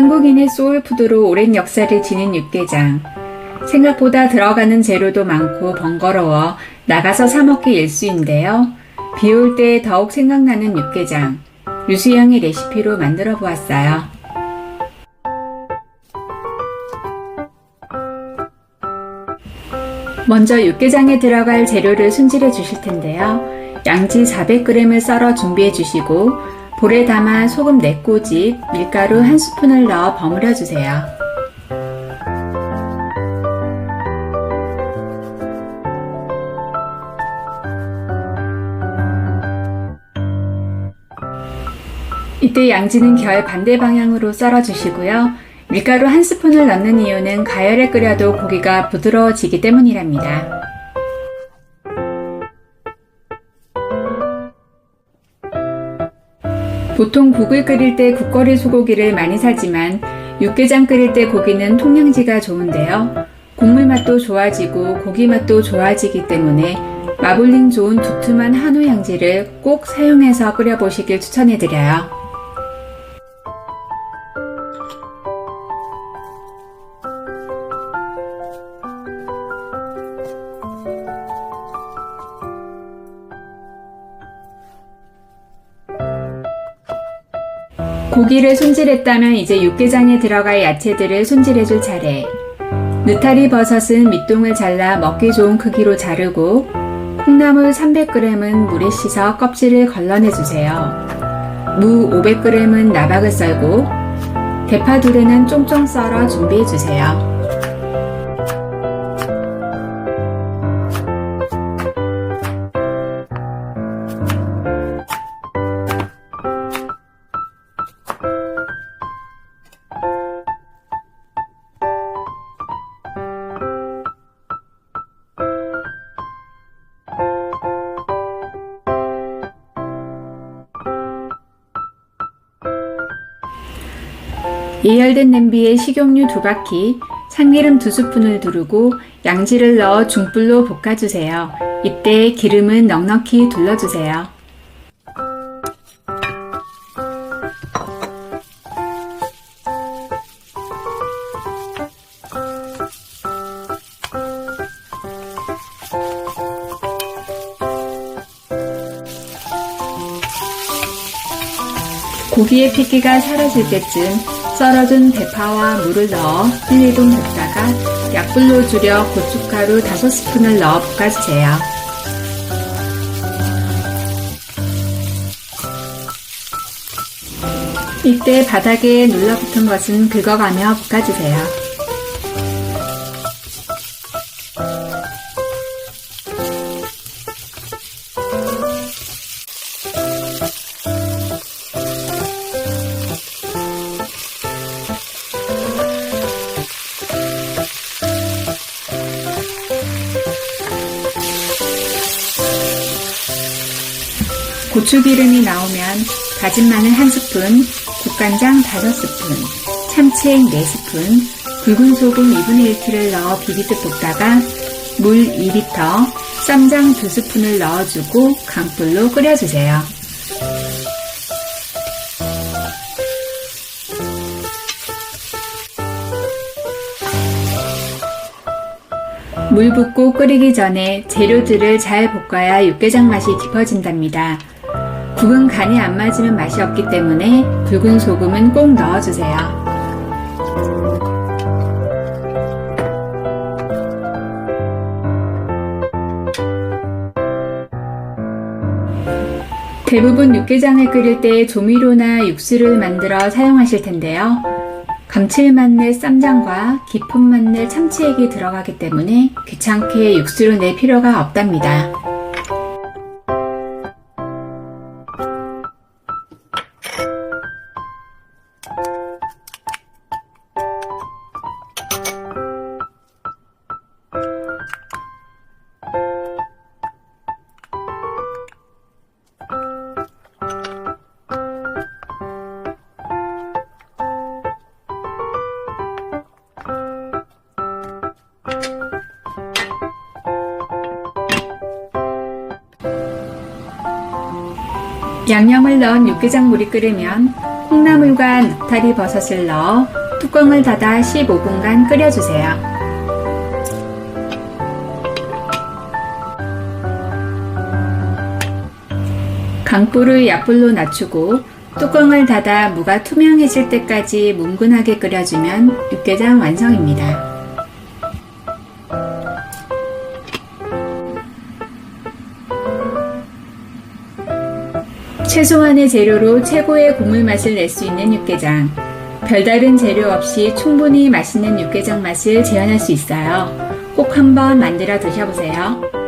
한국인의 소울푸드로 오랜 역사를 지닌 육개장. 생각보다 들어가는 재료도 많고 번거로워 나가서 사먹기 일수인데요. 비 올 때 더욱 생각나는 육개장. 유수영의 레시피로 만들어 보았어요. 먼저 육개장에 들어갈 재료를 손질해 주실 텐데요. 양지 400g을 썰어 준비해 주시고 볼에 담아 소금 4꼬집, 밀가루 1스푼을 넣어 버무려 주세요. 이때 양지는 결 반대 방향으로 썰어 주시고요. 밀가루 한 스푼을 넣는 이유는 가열에 끓여도 고기가 부드러워지기 때문이랍니다. 보통 국을 끓일 때 국거리 소고기를 많이 사지만 육개장 끓일 때 고기는 통영지가 좋은데요. 국물 맛도 좋아지고 고기 맛도 좋아지기 때문에 마블링 좋은 두툼한 한우 양지를 꼭 사용해서 끓여보시길 추천해드려요. 고기를 손질했다면 이제 육개장에 들어갈 야채들을 손질해줄 차례. 느타리 버섯은 밑동을 잘라 먹기 좋은 크기로 자르고 콩나물 300g은 물에 씻어 껍질을 걸러내주세요. 무 500g은 나박을 썰고 대파 둘에는 쫑쫑 썰어 준비해주세요. 예열된 냄비에 식용유 두 바퀴, 참기름 두 스푼을 두르고 양지를 넣어 중불로 볶아주세요. 이때 기름은 넉넉히 둘러주세요. 고기의 핏기가 사라질 때쯤 썰어둔 대파와 물을 넣어 1, 2분 볶다가 약불로 줄여 고춧가루 5스푼을 넣어 볶아주세요. 이때 바닥에 눌러붙은 것은 긁어가며 볶아주세요. 고추기름이 나오면 다진 마늘 1스푼, 국간장 5스푼, 참치액 4스푼, 굵은 소금 2분의 1티를 넣어 비비듯 볶다가 물 2리터, 쌈장 2스푼을 넣어주고 강불로 끓여주세요. 물 붓고 끓이기 전에 재료들을 잘 볶아야 육개장 맛이 깊어진답니다. 국은 간이 안 맞으면 맛이 없기 때문에 굵은 소금은 꼭 넣어주세요. 대부분 육개장을 끓일 때 조미료나 육수를 만들어 사용하실 텐데요. 감칠맛 낼 쌈장과 깊은 맛낼 참치액이 들어가기 때문에 귀찮게 육수를 낼 필요가 없답니다. 양념을 넣은 육개장 물이 끓으면 콩나물과 느타리 버섯을 넣어 뚜껑을 닫아 15분간 끓여주세요. 강불을 약불로 낮추고 뚜껑을 닫아 무가 투명해질 때까지 뭉근하게 끓여주면 육개장 완성입니다. 최소한의 재료로 최고의 국물 맛을 낼 수 있는 육개장. 별다른 재료 없이 충분히 맛있는 육개장 맛을 재현할 수 있어요. 꼭 한번 만들어 드셔보세요.